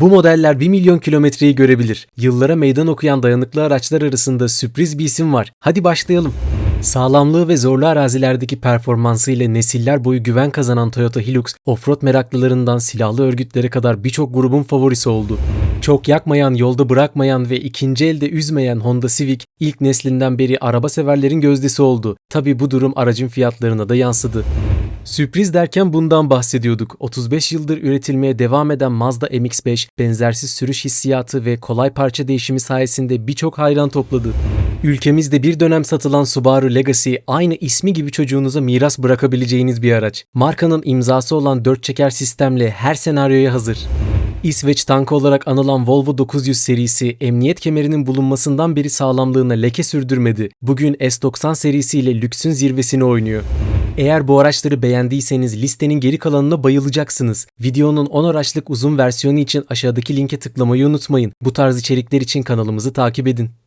Bu modeller 1 milyon kilometreyi görebilir. Yıllara meydan okuyan dayanıklı araçlar arasında sürpriz bir isim var. Hadi başlayalım. Sağlamlığı ve zorlu arazilerdeki performansı ile nesiller boyu güven kazanan Toyota Hilux, offroad meraklılarından silahlı örgütlere kadar birçok grubun favorisi oldu. Çok yakmayan, yolda bırakmayan ve ikinci elde üzmeyen Honda Civic ilk neslinden beri araba severlerin gözdesi oldu. Tabi bu durum aracın fiyatlarına da yansıdı. Sürpriz derken bundan bahsediyorduk. 35 yıldır üretilmeye devam eden Mazda MX-5 benzersiz sürüş hissiyatı ve kolay parça değişimi sayesinde birçok hayran topladı. Ülkemizde bir dönem satılan Subaru Legacy aynı ismi gibi çocuğunuza miras bırakabileceğiniz bir araç. Markanın imzası olan 4 çeker sistemle her senaryoya hazır. İsveç tankı olarak anılan Volvo 900 serisi emniyet kemerinin bulunmasından beri sağlamlığına leke sürdürmedi. Bugün S90 serisiyle lüksün zirvesini oynuyor. Eğer bu araçları beğendiyseniz listenin geri kalanına bayılacaksınız. Videonun 10 araçlık uzun versiyonu için aşağıdaki linke tıklamayı unutmayın. Bu tarz içerikler için kanalımızı takip edin.